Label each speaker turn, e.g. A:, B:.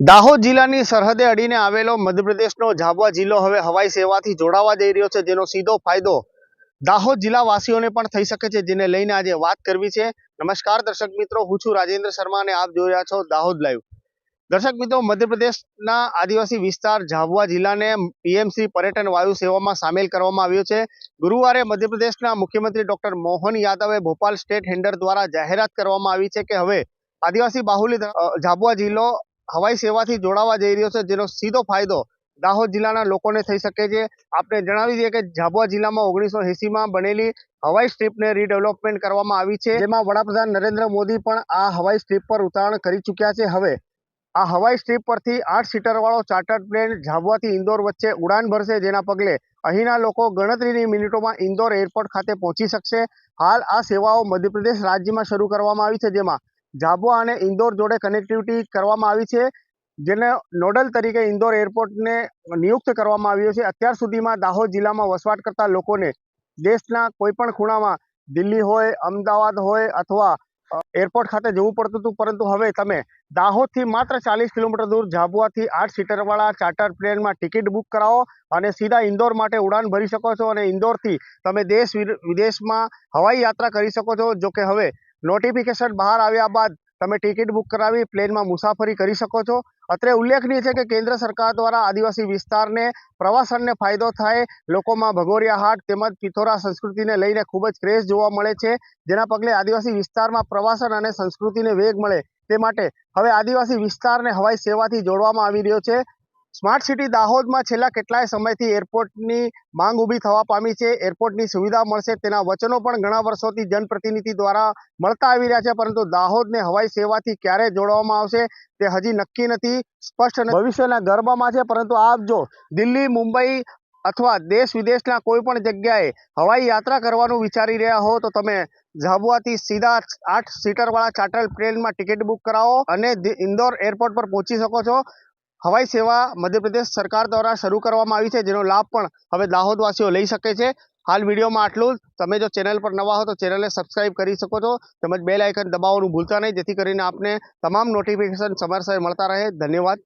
A: દાહોદ જિલ્લાની સરહદે અડીને આવેલો મધ્યપ્રદેશનો ઝાબવા જિલ્લો હવે હવાઈ સેવાથી જોડાવા જઈ રહ્યો છે જેનો સીધો ફાયદો દાહોદ જિલ્લાવાસીઓને પણ થઈ શકે છે જેને લઈને આજે વાત કરવી છે. નમસ્કાર દર્શક મિત્રો હું છું રાજેન્દ્ર શર્મા અને આપ જોઈ રહ્યા છો દાહોદ લાઈવ. દર્શક મિત્રો મધ્યપ્રદેશના આદિવાસી વિસ્તાર ઝાબવા જિલ્લાને પીએમસી પર્યટન વાયુ સેવામાં સામેલ કરવામાં આવ્યો છે. ગુરુવારે મધ્યપ્રદેશના મુખ્યમંત્રી ડોક્ટર મોહન યાદવે ભોપાલ સ્ટેટ હેન્ડર દ્વારા જાહેરાત કરવામાં આવી છે કે હવે આદિવાસી બાહુલ્ય અ, ઝાબુઆ જિલ્લો હવાઈ સેવાથી જોડાવા જઈ રહ્યો છે, જેનો સીધો ફાયદો દાહોદ જિલ્લાના લોકોને થઈ શકે છે. આપણે જણાવી દઈએ કે ઝાબુઆ જિલ્લામાં ઓગણીસો એસીમાં બનેલી હવાઈ સ્ટ્રીપને રીડેવલપમેન્ટ કરવામાં આવી છે. જેમાં વડાપ્રધાન નરેન્દ્ર મોદી પણ આ હવાઈ સ્ટ્રીપ પર ઉતરાણ કરી ચૂક્યા છે. હવે આ હવાઈ સ્ટ્રીપ પરથી આઠ સીટર વાળો ચાર્ટર્ડ પ્લેન ઝાબુઆથી ઇન્દોર વચ્ચે ઉડાન ભરશે. જેના પગલે અહીંના લોકો ગણતરીની મિનિટોમાં ઇન્દોર એરપોર્ટ ખાતે પહોંચી શકશે. હાલ આ સેવાઓ મધ્યપ્રદેશ રાજ્યમાં શરૂ કરવામાં આવી છે, જેમાં ઝાબુઆ અને ઇન્દોર જોડે કનેક્ટિવિટી કરવામાં આવી છે, જેને નોડલ તરીકે ઇન્દોર એરપોર્ટને નિયુક્ત કરવામાં આવ્યો છે. અત્યાર સુધીમાં દાહોદ જિલ્લામાં વસવાટ કરતા લોકોને દેશના કોઈપણ ખૂણામાં દિલ્હી હોય, અમદાવાદ હોય અથવા એરપોર્ટ ખાતે જવું પડતું હતું. પરંતુ હવે તમે દાહોદથી માત્ર ચાલીસ કિલોમીટર દૂર ઝાબુઆથી આઠ સીટરવાળા ચાર્ટર પ્લેનમાં ટિકિટ બુક કરાવો અને સીધા ઇન્દોર માટે ઉડાન ભરી શકો છો અને ઇન્દોરથી તમે દેશ વિદ- વિદેશમાં હવાઈ યાત્રા કરી શકો છો. જો કે હવે નોટિફિકેશન બહાર આવ્યા બાદ તમે ટિકિટ બુક કરાવી, પ્લેનમાં મુસાફરી કરી શકો છો. અત્રે ઉલ્લેખનીય છે કે કેન્દ્ર સરકાર દ્વારા આદિવાસી વિસ્તારને પ્રવાસનને ફાયદો થાય, લોકોમાં ભગોરિયા હાટ તેમજ પિથોરા સંસ્કૃતિને લઈને ખૂબ જ ક્રેઝ જોવા મળે છે, જેના પગલે આદિવાસી વિસ્તારમાં પ્રવાસન અને સંસ્કૃતિને વેગ મળે તે માટે હવે આદિવાસી વિસ્તારને હવાઈ સેવાથી જોડવામાં આવી રહ્યો છે. સ્માર્ટ સિટી દાહોદમાં છેલ્લા કેટલાય સમયથી એરપોર્ટની માંગ ઊભી થવા પામી છે એરપોર્ટની સુવિધા મળશે તેના વચનો પણ ઘણા વર્ષોથી જનપ્રતિનિધિ દ્વારા મળતા આવી રહ્યા છે, પરંતુ દાહોદને હવાઈ સેવાથી ક્યારે જોડવામાં આવશે તે હજી નક્કી નથી, સ્પષ્ટ. ભવિષ્યના ગરબામાં છે, પરંતુ આપ જો દિલ્હી, મુંબઈ અથવા દેશ વિદેશના કોઈ પણ જગ્યાએ હવાઈ યાત્રા કરવાનું વિચારી રહ્યા હો, તો તમે ઝાબુઆથી સીધા આઠ સીટરવાળા ચાર્ટર પ્લેનમાં ટિકિટ બુક કરાવો અને ઇન્દોર એરપોર્ટ પર પહોંચી શકો છો હવાઈ સેવા મધ્યપ્રદેશ સરકાર દ્વારા શરૂ કરવામાં આવી છે, જેનો લાભ પણ હવે દાહોદવાસીઓ લઈ શકે છે. હાલ વિડીયોમાં આટલું તમે જો ચેનલ પર નવા હો તો ચેનલને સબસ્ક્રાઇબ કરી શકો છો. તેમજ બેલ આઇકન દબાવવાનું ભૂલતા નહીં, જેથી કરીને આપને તમામ નોટિફિકેશન સમયસર મળતા રહે. ધન્યવાદ.